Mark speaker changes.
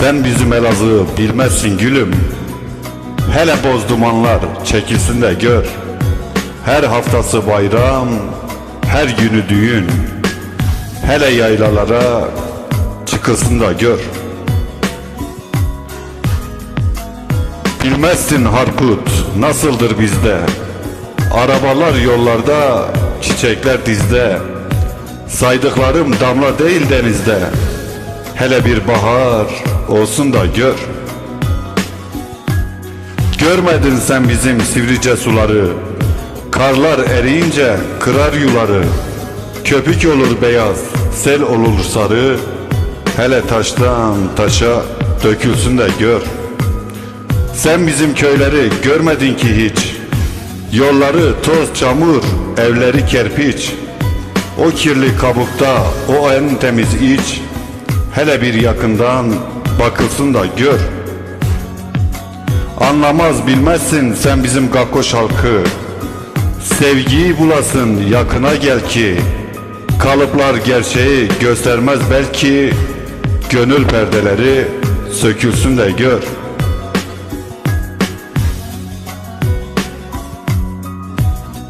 Speaker 1: Sen bizim Elazığ'ı bilmezsin gülüm. Hele boz dumanlar çekilsin de gör. Her haftası bayram, her günü düğün. Hele yaylalara çıkılsın da gör. Bilmezsin Harput nasıldır bizde. Arabalar yollarda, çiçekler dizde. Saydıklarım damla değil denizde. Hele bir bahar olsun da gör. Görmedin sen bizim sivrice suları. Karlar eriyince kırar yuları. Köpük olur beyaz, sel olur sarı. Hele taştan taşa dökülsün de gör. Sen bizim köyleri görmedin ki hiç. Yolları toz çamur, evleri kerpiç. O kirli kabukta o en temiz iç. Hele bir yakından bakılsın da gör. Anlamaz bilmezsin sen bizim gakkoş halkı. Sevgiyi bulasın yakına gel ki. Kalıplar gerçeği göstermez belki. Gönül perdeleri sökülsün de gör.